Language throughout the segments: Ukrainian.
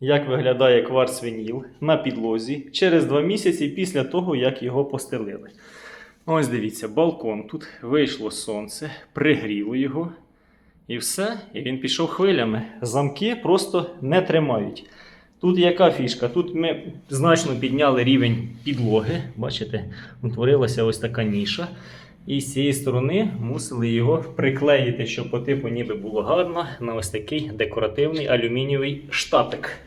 як виглядає кварц вініл на підлозі через два місяці після того, як його постелили. Ось дивіться, балкон. Тут вийшло сонце, пригріло його. І все, і він пішов хвилями. Замки просто не тримають. Тут яка фішка? Тут ми значно підняли рівень підлоги. Бачите, утворилася ось така ніша. І з цієї сторони мусили його приклеїти, щоб по типу ніби було гарно на ось такий декоративний алюмінієвий штапик.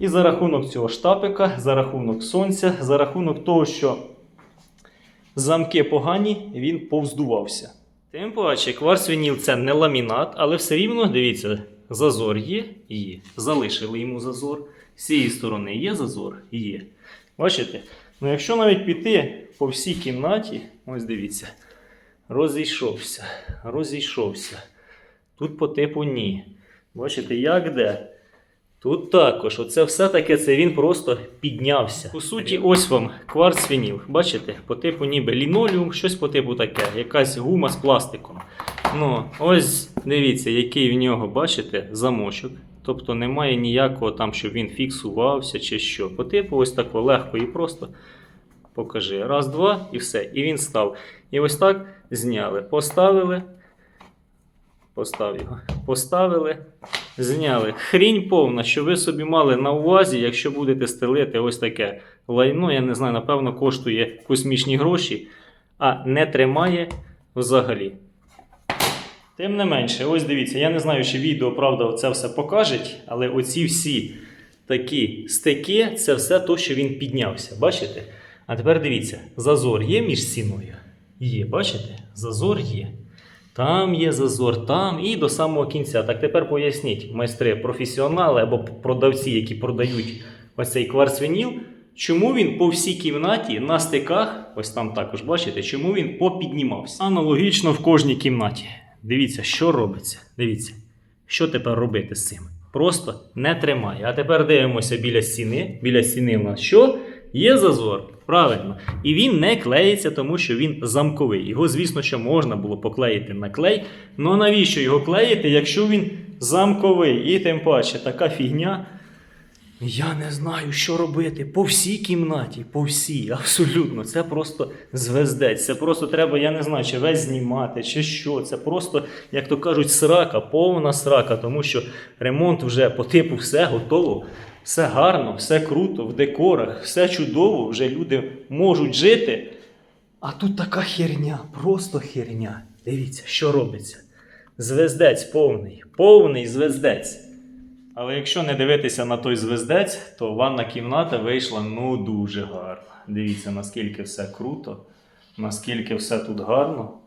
І за рахунок цього штапика, за рахунок сонця, за рахунок того, що замки погані, він повздувався. Тим паче, кварцвініл це не ламінат, але все рівно, дивіться, зазор є, є. Залишили йому зазор. З цієї сторони є зазор? Є. Бачите? Ну якщо навіть піти по всій кімнаті, ось дивіться, розійшовся, розійшовся. Тут по типу ні. Бачите, як де? Тут також, оце все таке, це він просто піднявся. По суті, ось вам кварцвініл. Бачите, по типу ніби лінолеум, щось по типу таке, якась гума з пластиком. Ну, ось дивіться, який в нього, бачите, замочок. Тобто немає ніякого там, щоб він фіксувався чи що. По типу, ось тако легко і просто покажи. Раз, два і все. І він став. І ось так зняли. Поставили. Постав його. Поставили, зняли. Хрінь повна, що ви собі мали на увазі, якщо будете стелити ось таке лайно, я не знаю, напевно, коштує космічні гроші, а не тримає взагалі. Тим не менше, ось дивіться, я не знаю, чи відео, правда, це все покаже, але оці всі такі стики, це все то, що він піднявся. Бачите? А тепер дивіться, зазор є між стіною? Є, бачите? Зазор є. Там є зазор, там і до самого кінця. Так тепер поясніть, майстри, професіонали або продавці, які продають ось цей кварцвініл, чому він по всій кімнаті на стиках, ось там також бачите, чому він попіднімався. Аналогічно в кожній кімнаті. Дивіться, що робиться. Дивіться, що тепер робити з цим. Просто не тримає. А тепер дивимося біля стіни. Біля стіни в нас що? Є зазор. Правильно. І він не клеїться, тому що він замковий. Його, звісно, що можна було поклеїти на клей. Ну навіщо його клеїти, якщо він замковий? І тим паче така фігня. Я не знаю, що робити. По всій кімнаті, по всій, абсолютно. Це просто звездець. Це просто треба, я не знаю, чи весь знімати, чи що. Це просто, як то кажуть, срака, повна срака, тому що ремонт вже по типу все готово, все гарно, все круто, в декорах, все чудово, вже люди можуть жити. А тут така херня, просто херня. Дивіться, що робиться. Звездець повний, повний звездець. Але якщо не дивитися на той звездець, то ванна кімната вийшла ну дуже гарно. Дивіться, наскільки все круто, наскільки все тут гарно.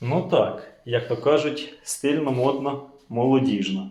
Ну так, як то кажуть, стильно, модно, молодіжно.